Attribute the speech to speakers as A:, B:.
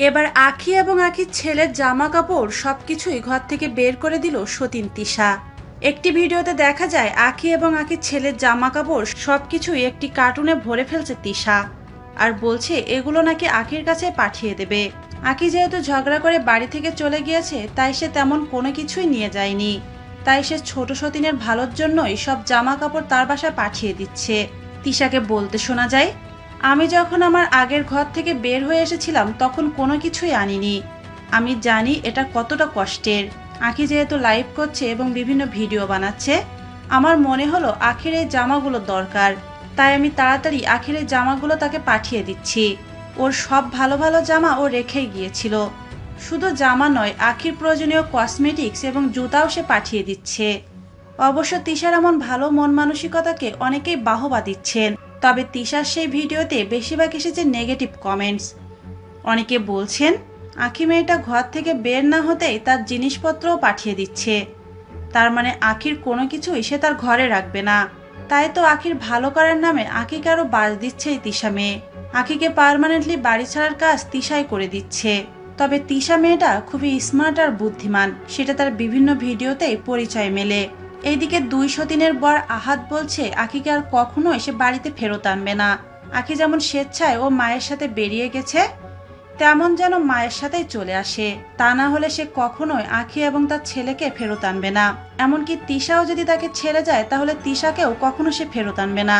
A: এবার আখি এবং আখির ছেলের জামা কাপড় সবকিছুই ঘর থেকে বের করে দিল সতীন তিশা। একটি ভিডিওতে দেখা যায় আখি এবং আখির ছেলের জামা কাপড় সবকিছুই একটি কার্টুনে ভরে ফেলছে তিশা। আর বলছে, এগুলো নাকি আখির কাছে পাঠিয়ে দেবে। আখি যেহেতু ঝগড়া করে বাড়ি থেকে চলে গিয়েছে, তাই সে তেমন কোনো কিছুই নিয়ে যায়নি। তাই সে ছোট সতীনের ভালোর জন্যই সব জামা কাপড় তার বাসায় পাঠিয়ে দিচ্ছে। তিশাকে বলতে শোনা যায় আমি যখন আমার আগের ঘর থেকে বের হয়ে এসেছিলাম, তখন কোনো কিছুই আনিনি। আমি জানি এটা কতটা কষ্টের। আখি যেহেতু লাইভ করছে এবং বিভিন্ন ভিডিও বানাচ্ছে, আমার মনে হলো আখির এই জামাগুলো দরকার। তাই আমি তাড়াতাড়ি আখির এই জামাগুলো তাকে পাঠিয়ে দিচ্ছি। ওর সব ভালো ভালো জামা ও রেখেই গিয়েছিল। শুধু জামা নয়, আখির প্রয়োজনীয় কসমেটিক্স এবং জুতাও সে পাঠিয়ে দিচ্ছে। অবশ্য তিশার এমন ভালো মন মানসিকতাকে অনেকেই বাহবা দিচ্ছেন। তবে তিশার সেই ভিডিওতে বেশিরভাগ এসেছে নেগেটিভ কমেন্টস অনেকে বলছেন, আখি মেয়েটা ঘর থেকে বের না হতেই তার জিনিসপত্রও পাঠিয়ে দিচ্ছে। তার মানে আখির কোনো কিছুই সে তার ঘরে রাখবে না। তাই তো আখির ভালো করার নামে আখিকে আরও বাজ দিচ্ছে এই তিশা মেয়ে। আখিকে পার্মানেন্টলি বাড়ি ছাড়ার কাজ তিশাই করে দিচ্ছে। তবে তিশা মেয়েটা খুবই স্মার্ট আর বুদ্ধিমান। সেটা তার বিভিন্ন ভিডিওতেই পরিচয় মেলে। এইদিকে দুইশো দিনের বর আহাত বলছে আখিকে আর কখনো এসে বাড়িতে ফেরত আনবে না। আখি যেমন স্বেচ্ছায় ও মায়ের সাথে বেরিয়ে গেছে, তেমন যেন মায়ের সাথেই চলে আসে। তা না হলে সে কখনোই আখি এবং তার ছেলেকে ফেরত আনবে না। এমনকি তিশাও যদি তাকে ছেড়ে যায়, তাহলে তিশাকেও কখনো সে ফেরত আনবে না।